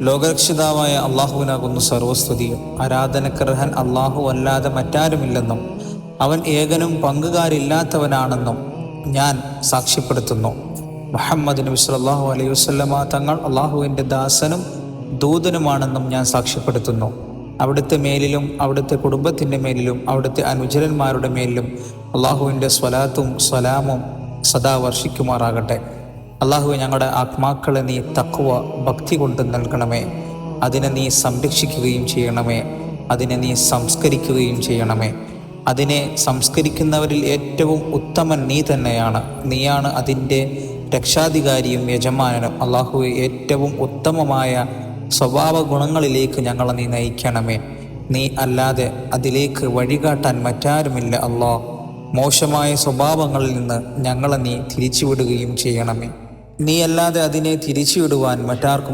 ലോകരക്ഷിതാവായ അള്ളാഹുവിനാകുന്നു സർവസ്തുതിയും. ആരാധനക്കർഹൻ അള്ളാഹു അല്ലാതെ മറ്റാരുമില്ലെന്നും അവൻ ഏകനും പങ്കുകാരില്ലാത്തവനാണെന്നും ഞാൻ സാക്ഷ്യപ്പെടുത്തുന്നു. മുഹമ്മദ് നബി സല്ലല്ലാഹു അലൈഹി വസല്ലമ തങ്ങൾ അള്ളാഹുവിന്റെ ദാസനും ദൂതനുമാണെന്നും ഞാൻ സാക്ഷ്യപ്പെടുത്തുന്നു. അവിടുത്തെ മേലിലും അവിടുത്തെ കുടുംബത്തിന്റെ മേലിലും അവിടുത്തെ അനുചരന്മാരുടെ മേലിലും അള്ളാഹുവിന്റെ സ്വലാത്തും സ്വലാമും സദാ വർഷിക്കുമാറാകട്ടെ. അള്ളാഹു ഞങ്ങളുടെ ആത്മാക്കളെ നീ തക്കുവ ഭക്തി കൊണ്ട് നൽകണമേ. അതിനെ നീ സംരക്ഷിക്കുകയും ചെയ്യണമേ. അതിനെ നീ സംസ്കരിക്കുകയും ചെയ്യണമേ. അതിനെ സംസ്കരിക്കുന്നവരിൽ ഏറ്റവും ഉത്തമൻ നീ തന്നെയാണ്. നീയാണ് അതിന്റെ രക്ഷാധികാരിയും യജമാനനും. അള്ളാഹുവെ ഏറ്റവും ഉത്തമമായ സ്വഭാവ ഗുണങ്ങളിലേക്ക് ഞങ്ങളെ നീ നയിക്കണമേ. നീ അല്ലാതെ അതിലേക്ക് വഴികാട്ടാൻ മറ്റാരുമില്ല അള്ളാഹ് മോശമായ സ്വഭാവങ്ങളിൽ നിന്ന് ഞങ്ങളെ നീ തിരിച്ചുവിടുകയും ചെയ്യണമേ. നീ അല്ലാതെ അതിനെ തിരിച്ചുവിടുവാൻ മറ്റാർക്കും